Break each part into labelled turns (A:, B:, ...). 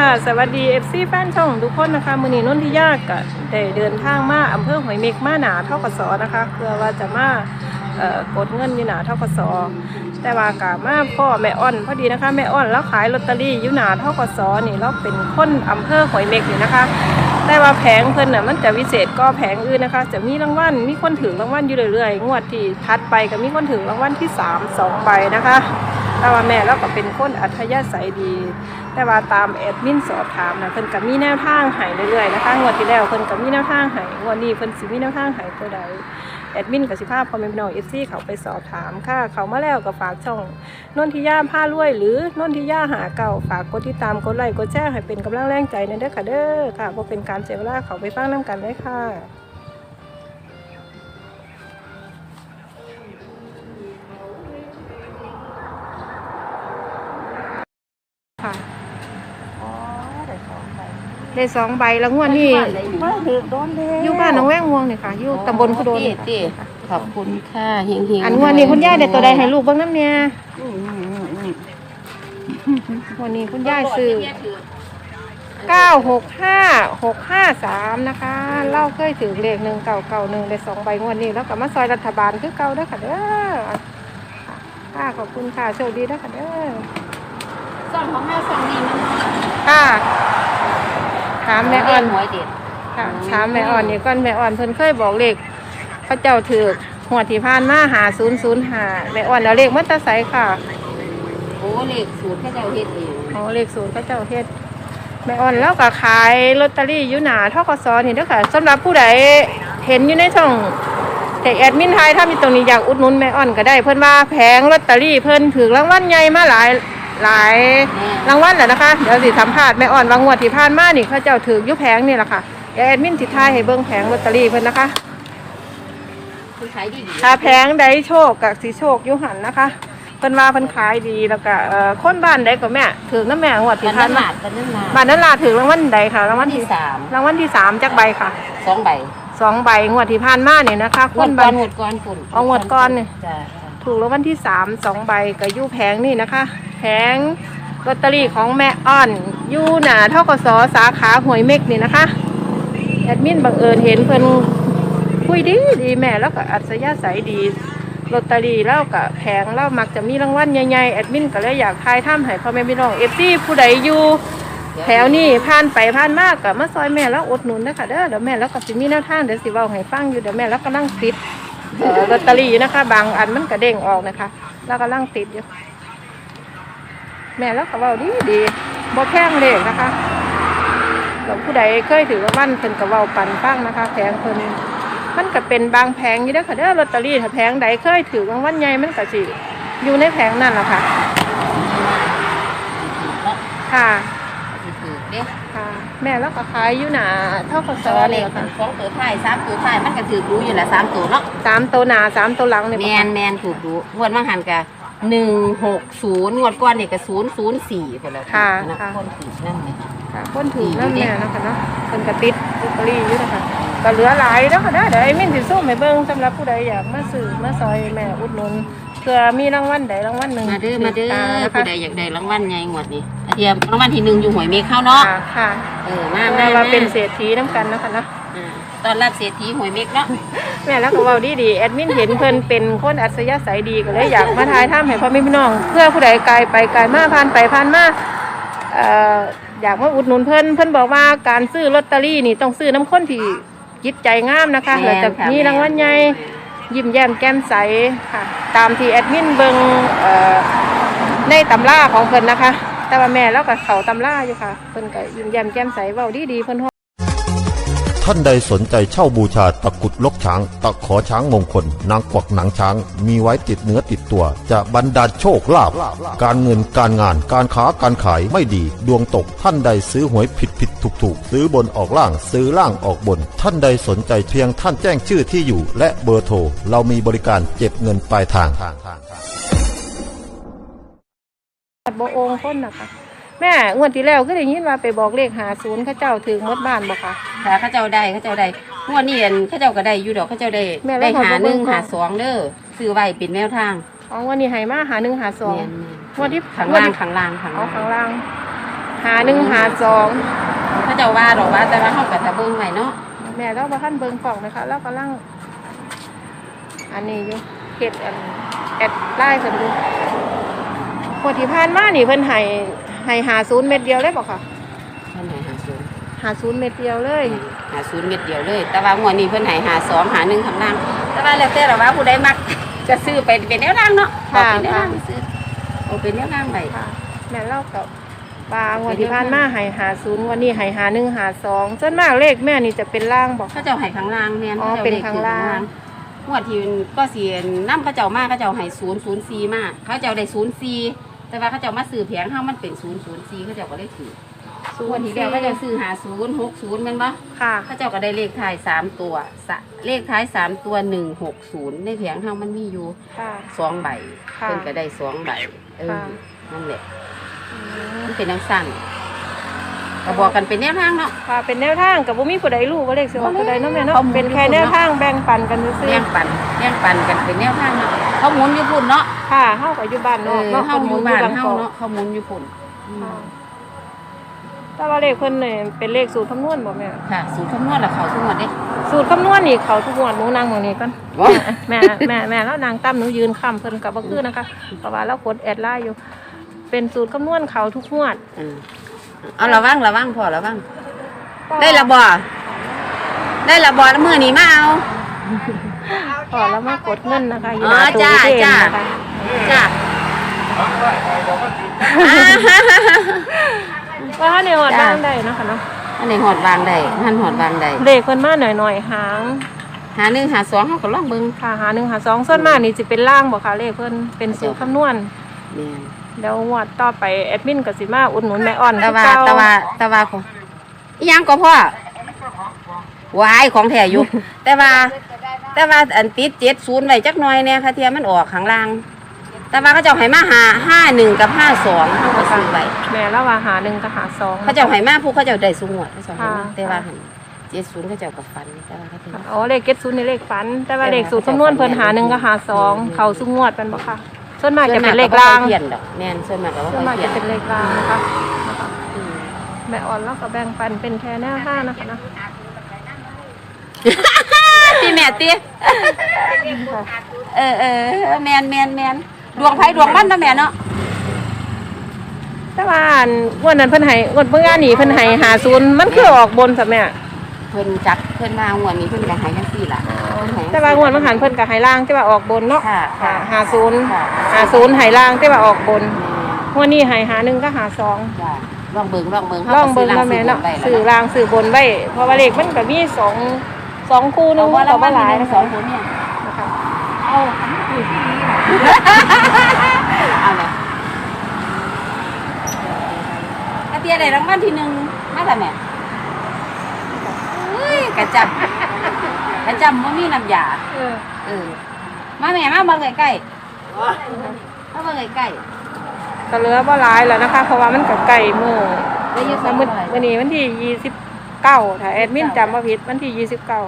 A: ค่ะ สวัสดี FC แฟนช่องทุกคนนะคะมือนี้นนทิยากก็ได้เดินทางมาอำเภอหอยเม็กมาหนาเท่ากสนะคะเพื่อว่าจะมาเอ่อกดเงินอยู่หนาเท่ากสแต่ว่ากะมาพ่อแม่อ้อนพอดีนะคะแม่อ้อนแล้วขายลอตเตอรี่อยู่หนาเท่ากสนี่เราเป็นคนอำเภอหอยเม็กนี่นะคะ แต่ว่าแผงเพิ่นน่ะมันจะวิเศษก็แผงอื่นนะคะ จะมีรางวัลมีคนถือรางวัลอยู่เรื่อยๆงวดที่ทัดไปก็มีคนถือรางวัลที่สามสองใบนะคะ แต่ว่าแม่เราก็เป็นคนอัธยาศัยดี แต่ว่าตามแอดมินสอบถามนะเพิ่นก็มีแนวทางให้เรื่อยๆนะคะงวดที่แล้วเพิ่นก็มีแนวทางให้งวดนี้เพิ่นสิมีแนวทางให้ตัวใดแอดมินกับสิภาพพอมีน้อง FC เขาไปสอบถามค่ะ เขามาแล้วก็ฝากช่องนนทิยาผ้ารวย หรือนนทิยาหาเก่าฝากกดติดตามกดไลค์กดแชร์ให้เป็นกำลังแรงใจในเด้อค่ะเด้อค่ะบ่เป็นการเสียเวลาเขาไปฟังน้กันเลยค่ะ ค่ะ
B: อ๋อได้สองใบ
A: ได้สองใบแล้วงวดนี้
B: มาถือโดนเลย
A: อยู่บ้านหน้องแวงม่วงนี่ค่ะอยู่ตำบลคุโดน
B: ติ
A: นี่
B: ติ
A: ค่ะ
B: ขอบคุณค่ะเฮงเฮง
A: อันงวดนี้คุณย่าเด็ดตัวใดให้ลูกเบ้างน้ำเนี่ย
B: อืมอืมอืมอืม
A: วันนี้คุณย่าซื้อเก้าหกห้าหกห้าสามนะคะ เล่าเคยถือเลขหนึ่งเก่าเก่าหนึ่งได้สองใบงวดนี้แล้วก็มาซอยรัฐบาลคือเก่าเด้อค่ะเด้อค่ะขอบคุณค่ะโชคดีเด้อค่ะเด้อ
B: ส่วนของแม่ส่วนนี้มัน
A: ค่ะถามแม่อ่อน
B: หวยเด็ด
A: ค่ะถามแม่อ่อนนี่ก่อนแม่อ่อนเพิ่นเคยบอกเลขพระเจ้าถือหัวดที่ผ่านมาหาศูนย์ศูนย์หาแม่อ่อนเอาเลขมัตตาไสค่ะ
B: โอ้เลขสูตรแค่เจ้าเฮ็ดเอง
A: อ๋อเลขศูนย์พระเจ้าเฮ็ดแม่อ่อนแล้วก็ขายลอตเตอรี่อยู่หนาทกศนี่เด้อค่ะสำหรับผู้ใดเห็นอยู่ในช่องแต่แอดมินไทยถ้ามีตรงนี้อยากอุดหนุนแม่อ่อนก็ได้เพิ่นว่าแผงลอตเตอรี่เพิ่นถือรางวัลใหญ่มาหลาย หลายรางวัลแล้วนะคะ เดี๋ยวสิสัมภาษณ์แม่อ่อนว่างวดที่ผ่านมานี่เขาเจ้าถืออยู่แผงนี่แหละค่ะเดี๋ยวแอดมินสิทายให้เบิ่งแผงลอตเตอรี่เพิ่นนะคะ
B: คุณขายดีดี
A: ถ้าแพงใดโชคกับสีโชคอยุหันนะคะเพิ่นว่าเพิ่นขายดีแล้วก็เอ่อคนบ้านใดก็แม่ถือน้ำแม่งวดที่
B: มัน
A: ผ่าน
B: น้ำห
A: มา
B: นักกันน้ำหนัก
A: บ้านนั้นลาถือรางวัลใดค่ะรางวัล
B: ที่
A: ที่
B: สาม
A: รางวัลที่สามจากใบค่ะ
B: สองใบ
A: สองใบงวดที่ผ่านมาเนี่ยนะคะค
B: งวด
A: น
B: ก้
A: บ้า
B: อนนงวดก้อนฝุ่น
A: เอางวดก้อนนี่
B: จ้ะ
A: ถูกรางวัลที่สามสองใบกับยู่แผงนี่นะคะ แผงลอตเตอรี่ของแม่อ้อนยู่หนาเท่ากับสอสาขาหวยเม็กนี่นะคะแอดมินบังเอิญเห็นเพิ่นคุยดีดีแม่แล้วก็อัศยาศัยดีลอตเตอรี่แล้วก็แผงแล้วมักจะมีรางวัลใหญ่ๆแอดมินก็เลยอยากทายถ้ำให้พ่อแม่พี่น้องเอฟซีผู้ใดอยู่แถวนี้ผ่านไปผ่านมากกับมาซอยแม่แล้วอดหนุนนะคะเด้อเดี๋ยวแม่แล้วก็สิมีแนวทางเดี๋ยวสิเว้าให้ฟังอยู่เดี๋ยวแม่แล้วก็นั่งติด ลอตเตอรี่นะคะ บางอันมันก็เด้งออกนะคะ แล้วก็นั่งติดอยู่ แม่แล้วก็เว้าดีดีบ่แพงเลยนะคะแล้วผู้ใดเคยถือราวัลเพิ่นก็เว้าปันฟังนะคะแผงเพิ่นมันก็เป็นบางแผงอยู่เด้อค่ะเด้อลอตเตอรี่ถ้าแผงใดเคยถือรางวัลใหญ่มันก็สิอยู่ในแผงนั่นแหละค่ะ ค่ะค่ะ แม่แล้วก็ขายอยู่หนาเท่ากับ
B: ส
A: ซ
B: อ
A: อง
B: เล
A: เลย
B: ข
A: ค่ะ
B: สองตัวท้ายสามตัวท้ายมันก็ถือรู้อยู่แหละสามตัวเนาะ
A: สามตัวหนาสามตัวหลังเนี่ย
B: แมนแมนถูกดูงวดมังหันกะหนึ่งหกศูนย์งวดก้อนเนี่ยกะศูนย์ศูนย์สี่คนละ
A: ค่ะ
B: นะ
A: ค่ะ
B: คนถือนั่นเลย
A: ค่ะคนถือนั่นเนี่ยนะคะเนาะเพิ่นก็ติดลอตเตอรี่อยู่นะคะก็เหลือหลายแล้วค่ะเด้อเดี๋ยวไอ้มิ้นสิสู้ให้เบิ่งสำหรับผู้ใดอยากมาซื้อมาซอยแม่อุดหนุนเพื่อมีรางวัลใดรางวัลหนึ่ง
B: มาเด้อมาเด้อ
A: นะคะ
B: ผู้ใดอยากได้รางวัลไงงวดนี้อา เทียมรางวัลที่หนึ่งอยู่หวยเมฆเข้าเนาะ
A: ค่ะค่ะ
B: เออมา
A: แม่
B: มา
A: ว่า
B: มา
A: เป็นเศรษฐีน้ำกันนะคะเนาะ
B: อ่าตอนรับเศรษฐีหวยเมฆเนาะ
A: แม่แล้วก็เว้าดีดีๆแอดมินเห็นเพิ่นเป็นคนอัศยศัยดีก็เลยอยากมาทายถ้ำให้พ่อแม่พี่น้อง เพื่อผู้ใดไกลไปไกลมาผ่านไปผ่านมาเอ่ออยากมาอุดหนุนเพิ่นเพิ่นบอกว่าการซื้อลอตเตอรี่นี่ต้องซื้อน้ำข้นที่จิตใจงามนะคะแล้วจะมีรางวัลใหญ่ยิ้มแย้มแก้มใสค่ะ ตามที่แอดมินเบิงเอ่อในตำราของเพิ่นนะคะ แต่ว่าแม่แล้วก็เขาตำราอยู่ค่ะ เพิ่นก็ยิ้มแย้มแก้มใสเว้าดีดีเพิ่นฮอด
C: ท่านใดสนใจเช่าบูชาตะกุดลกช้าง ตะขอช้างมงคล นางกวักหนังช้าง มีไว้ติดเนื้อติดตัว จะบรรดาลโชคลาภการเงินการงานการค้าการขายไม่ดี ดวงตกท่านใดซื้อหวยผิดผิดถูกถูกซื้อบนออกล่างซื้อล่างออกบน ท่านใดสนใจเพียงท่านแจ้งชื่อที่อยู่ และเบอร์โทรเรามีบริการเก็บเงินปลายทาง
A: บ่โองคนนะคะแม่งวดที่แล้วก็ได้ยินว่าไปบอกเลขหาศูนย์เขาเจ้าถึงหมดบ้านบ่คะ
B: ถ้าเขาเจ้าได้เขาเจ้าได้งวดนี้อันเขาเจ้าก็ได้อยู่ดอกเขาเจ้าได้
A: แม่แล้ว
B: ได้
A: เขา
B: หา
A: บ่
B: ห
A: เบิ่
B: นึ่
A: ง
B: ง
A: ก่อน
B: หาสองเด้อซื้อไว้เป็นแนวทาง
A: อ๋อวันนี้ให้มาหาหนึ่งหาสอง
B: แม่น
A: งวดที่
B: ข้าง
A: งวด
B: ล่าง
A: ที่
B: ข้างล่างข้าง
A: เอา
B: ล่าง
A: ข้างล่างหาหนึ่งหาสอง
B: เขาเจ้าว่าดอกว่าแต่ว่าเฮาก็จะเบิ่งไว้เนาะ
A: แม่เราบ่ท่านเบิ่งกล่องนะคะเรากำลัง อันนี้อยู่เฮ็ดอันแอดไลน์เพิ่นดูพอที่ผ่านมานี่เพิ่นให้ให้หาศูนย์เม็ดเดียวเลยบ่ค่ะ
B: เพิ่นให้หาศูนย์
A: หาศูนย์เม็ดเดียวเลย
B: หาศูนย์เม็ดเดียวเลย แต่ว่างวดนี้เพิ่นให้หาสองหาหนึ่งข้างล่าง แต่ว่าแล้วแต่เราว่าผู้ใดมักจะซื้อไปเป็นแนวทางเนาะบอกเป็นแนวทางซื้อเอาเป็นแนวทางไป
A: ค่ะแม่เล่ากับปลางวดที่ผ่านมาให้หาศูนย์วันนี้ให้หาหนึ่งหาสองส่วนมากเลขแม่นี่จะเป็นล่างบอก
B: เขาเจ้าให้ข้างล่างแม่น
A: อ๋อ
B: ขจ้
A: เป็นข้างล่าง
B: งวดที่ก็เสียน้ำเขาเจ้ามาเขาเจ้าให้ศูนย์ศูนย์สี่มาเขาเจ้าได้ศูนย์สี่ แต่ว่าเขาเจ้ามาซื้อแผงเฮามันเป็นศูนย์ศูนย์สี่เขาเจ้าก็ได้ถือ
A: ศู
B: งวด
A: นย์
B: ที่
A: สี่
B: แล้วเขาเจ้าซื้อหาศูนย์หกศูนย์แม่นปะ
A: ค่ะ
B: เขาเจ้าก็ได้เลขท้ายสามตัวสะเลขท้ายสามตัวหนึ่งหกศูนย์ในแผงเฮามันมีอยู่
A: ค่ะ
B: สองใบ
A: ค่ะ
B: เพิ่นก็ได้สองใบเออ
A: ค่ะ
B: นั่นแหละ
A: อืม
B: มันเป็นนังสั่นก็บอกกันเป็นแนวทางเนาะ
A: ค่ะเป็นแนวทางกับบ่มีผู้ใดรู้ว่าเลขสิออกผู้ใดเนาะแม่เนาะ
B: ข้อมูล
A: เป็นแค่แนวทางแบ่งปันกันซื่อ
B: เลี้ยงปัน เลี้ยงปันกันเป็นแนวทางเนาะเขาหมุนอยู่พุ่นเนาะ
A: ๆค่ะเฮาก็อยู่บ้าน
B: เอ
A: เนาะ
B: อ
A: เนาะ
B: เฮาอยู่บ้าน
A: พิ่
B: เฮา
A: หมุ
B: เนาะเขาหมุนอยู่พุ่นอืม
A: ค่ะแต่ว่าเลขเพิ่นนี่เป็นเลขสูตรคำนวณบ่แม่
B: ค่ะ สูตรคำนวณละเขาทุกงวดเด้
A: สูตรคำนวณนี่เขาทุกงวดหนูนั่งตรงนี้ก่อน
B: ว้า
A: แม่แม่แม่แล้วนางตั้มหนูยืนค้ำเพิ่นกับบ่คือนะคะเพราะว่าเรากดแอดไลน์อยู่ เป็นสูตรคำนวณเขาทุกงวด
B: เออเอาระวังระวังพอระวังได้ละบ่ได้ละบ่แล้วมื้อนี้มาเอา
A: พอแล้วมากดเงินนะคะอยู่
B: อ๋
A: ห
B: อ
A: น้าตู้
B: จ้า
A: เทม
B: จ้า
A: นะคะ
B: จ้า
A: ว่าในหอด
B: จ้า
A: บ้างได้เนาะคะเนาะ
B: อันนี้หอดวางได้หันหอดวางได้
A: เลขเพิ่นมาหน่อยๆหาง
B: หาหนึ่งหาสองเขาก็ลองเบิ่ง
A: ค่ะหาหนึ่งหาสองส่วนมากนี่จะเป็นล่างบ่ค่ะเลขเพิ่นเป็นสูตรคำนวณ
B: แม่น
A: เดี๋ยวงวดต่อไปแอดมินก็สิมาอุดหนุนแม่อ่อน
B: แต่ว่า
A: คือเก่
B: แต่ว่าแต่ว่าของอีหยังก็พ่อวายของแท้อยู่แต่ว่า แต่ว่าอันติดเจ็ดศูนย์ไว้จักหน่อยเนี่ยค่ะเทียมันออกข้างล่าง แต่ว่าเขาเจ้าให้มาหาห้าหนึ่งกับห้าสองเขาก็ซื้อไว้
A: แม่แล้วว่าหาหนึ่งกับหาสอง
B: เขาเจ้าให้มาผู้เขาเจ้าได้สูงหมดเขาเจ้าให้มา
A: ค่ะ
B: แต่ว่าเจ็ดศูนย์เขาเจ้ากับฟันแต่ว่าเขาเจ้า
A: อ๋อเลขเก็ตศูนย์ในเลขฝัน แต่ว่าเลขสูตรคำนวณเพิ่นหาหนึ่งกับหาสองเขาสุงวดเป็นบ่ค่ะ ส่วนมากจะเป็นเลขล่าง
B: ส่วนมกก็บ่ค่อยเปลี่ยนดอกแม่นส่วนมากก็ว่า
A: ส่วนมาก
B: เปลี่
A: จะ
B: ยน
A: เป็นเลขล่างนะคะนะคะ
B: อืม
A: แม่อ่อนแล้วก็แบ่งปันเป็นแค่แนวทางนะคะเนาะ
B: ตี แม่ตีเออเออแมนแมนแมนดวงไผดวงมันนะแม่เนาะ
A: แต่ว่าอันงวดนั้นเพิ่นให้งวดเมื่อนี่เพิ่นให้หาศูนย์มันคือออกบนซะแม่
B: เพิ่นจักเพิ่นมางวดนี้เพิ่นก็ใหายจังซี่ล่ะ
A: แต่ว่างวดเมื่อหันเพิ่นก็ให้ล่างแต่ว่าออกบนเนาะ
B: ค่ะค่ะ
A: หาศูนย์
B: ค่ะ
A: หาศูนย์ให้ล่างแต่ว่าออกบน
B: แม่
A: งวดนี้ให้หาหนึ่งก็หาสอง
B: จ้ะลองเบิ่งลองเบิ่ง
A: ลองเบิ่งว่าแม่เนาะสื่อล่างสื่อบนไว้เพราะว่าเลขมันก็มีสอง สองคู่หนึ
B: เอา
A: ง
B: ว่า
A: ก็
B: ละ
A: บ่
B: ว่า
A: ห
B: หลา
A: ลายย
B: ส
A: นะ
B: อ
A: คะ
B: งคนเนี่ย
A: นะคะ
B: เอาเอาเลยอาเตียได้รางวัลที่หนึ่งมาแต่แม่เฮ้ยกระจับกระจับว่ามีน้ำยา
A: เออ
B: เออมาแม่มาเบิ่งใกล้ๆมาเบิ่งใกล้
A: ก็เหลือบ่หลายแล้วนะคะ เพราะว่ามันก็ใกล้มื้อ
B: ๆได้อยืด
A: แล้วมื้อมื้อนี้วันที่ยี่สิบเก้าถ้าแอดมินจำบ่ผิดวันที่ยี่สิบเก้า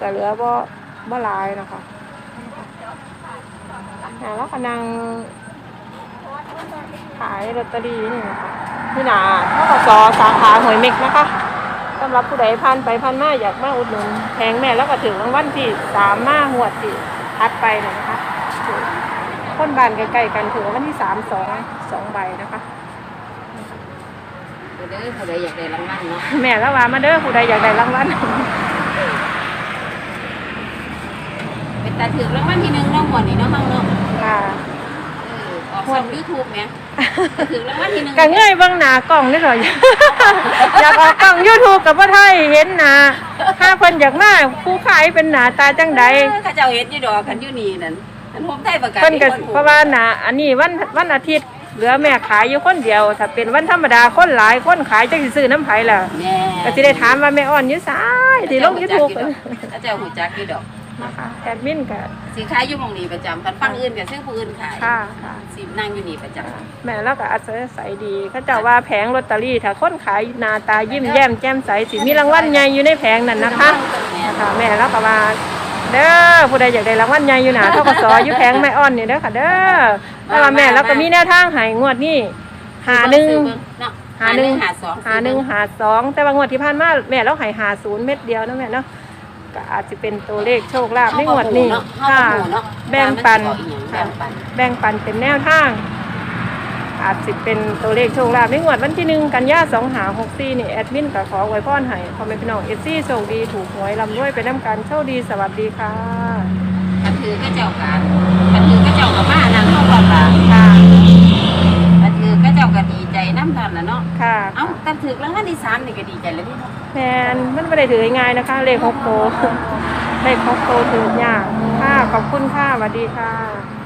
A: ก็เหลือบ่บ่หลายนะคะอ่าแล้วก็นั่งขายลอตเตอรี่นี่นะคะที่หนาเท่ากับซอสาขาหวยเม็กนะคะสำหรับผู้ใดผ่านไปผ่านมาอยากมาอุดหนุนแพงแม่แล้วก็ถึงรางวัลที่สามมาหวดที่ทัดไปน่ะนะคะคนบ้านใกล้ๆกันถึงรางวัลที่สามสองสองใบนะคะ
B: เด้อผู้ใดอยากได้รางวัลเนาะ
A: แม่แล้วว่ามาเด้อผู้ใดอยากได้รางวัล
B: เป็นตาถือรางวัลที่หนึ่งเนาะหมวดนี้เนาะเฮาเนาะ
A: ค่ะ
B: เออออกช่อง YouTube แหมถือรางวัลที่หนึ่ง
A: ก็เงยเบิ่งหน้ากล้องนี่หรอ อยากออกกล้อง YouTube กับพ่อไทยเห็นหน้าถ้าเพิ่นอยากมาผู้ขายเป็นหน้าตาจังใด
B: เออเขาเจ้าเฮ็ดอยู่ดอกคันอยู่นี่นั่นอันผมไทยประกาศ
A: เพิ่นก็
B: ให้คถู
A: เพราะว่าหน้าอันนี้วันวันอาทิตย์เหลือแม่ขายอยู่คนเดียว ถ้าเป็นวันธรรมดาคนหลายคนขายจังสิซื้อน้ำไผล่ะ
B: แม่
A: ก็สิได้ถามว่าแม่อ่อนอยู่ซ้ายที่ลง YouTube
B: เขาเจ้าหูจักอยู่ดอก
A: นะคะแอดมินก็
B: สิขายอยู่หม่องนี้ประจำคันฟังอื่นก็ซื้อผู้อื่นขาย
A: ค่ะค่ะ
B: สินั่งอยู่นี่ประจำ
A: แม่แล้วก็อัศใสยดีเขาเจ้าว่าแผงลอตเตอรี่ถ้าคนขายหน้าตายิ้มแย้มแจ่มใสสิมีรางวัลใหญ่อยู่ในแผงนั่นนะคะ
B: แม่
A: ค่ะแม่แล้วก็ว่าเด้อผู้ใดอยากได้รางวัลใหญ่อยู่หนาเท่ากับสออยู่แผงแม่อ่อนนี่เด้อค่ะ เด้อแล้วว่าแม่แล้วก็มีแนวทางใหายงวดนี้หาหนึ่ง
B: เนาะ
A: หาหนึ่ง
B: หาสอง
A: หาหนึ่งหาสองแต่บางงวดที่ผ่านมาแม่เราใหายหาศูนย์เม็ดเดียวนะแม่เนาะ ก็อาจจะเป็นตัวเลขโชคลาภในงวดนี้
B: ค่ะ
A: ค่ะ แบ่งปัน
B: แบ่งปัน
A: แบ่งปันเป็นแนวทาง อาจจะเป็นตัวเลขโชคลาภในงวดวันที่หนึ่งกันยาสองหาหกสี่นี่แอดมินก็ขอไว้พรให้ขอแม่พี่น้องเอซี่โชคดีถูกหวยลำด้วยไปน้ำกันโชคดีสวัสดีค่ะ
B: กันถือก็เจ้าการกันถือก็เจ้ากับมานั่งเข้าก่อนล่ะ
A: ค่ะ
B: กันถือก็เจ้าก็ดีใจน้ำตาลน่ะเนาะ
A: ค่ะ
B: เอ้ากันถือแล้ววันที่สามนี่ก็ดีใจแล้วพี่เนาะ
A: แมนมันไม่ได้ถือง่ายนะคะ เลขหกโตเลขหกโตถือยากค่ะขอบคุณค่ะสวัสดีค่ะ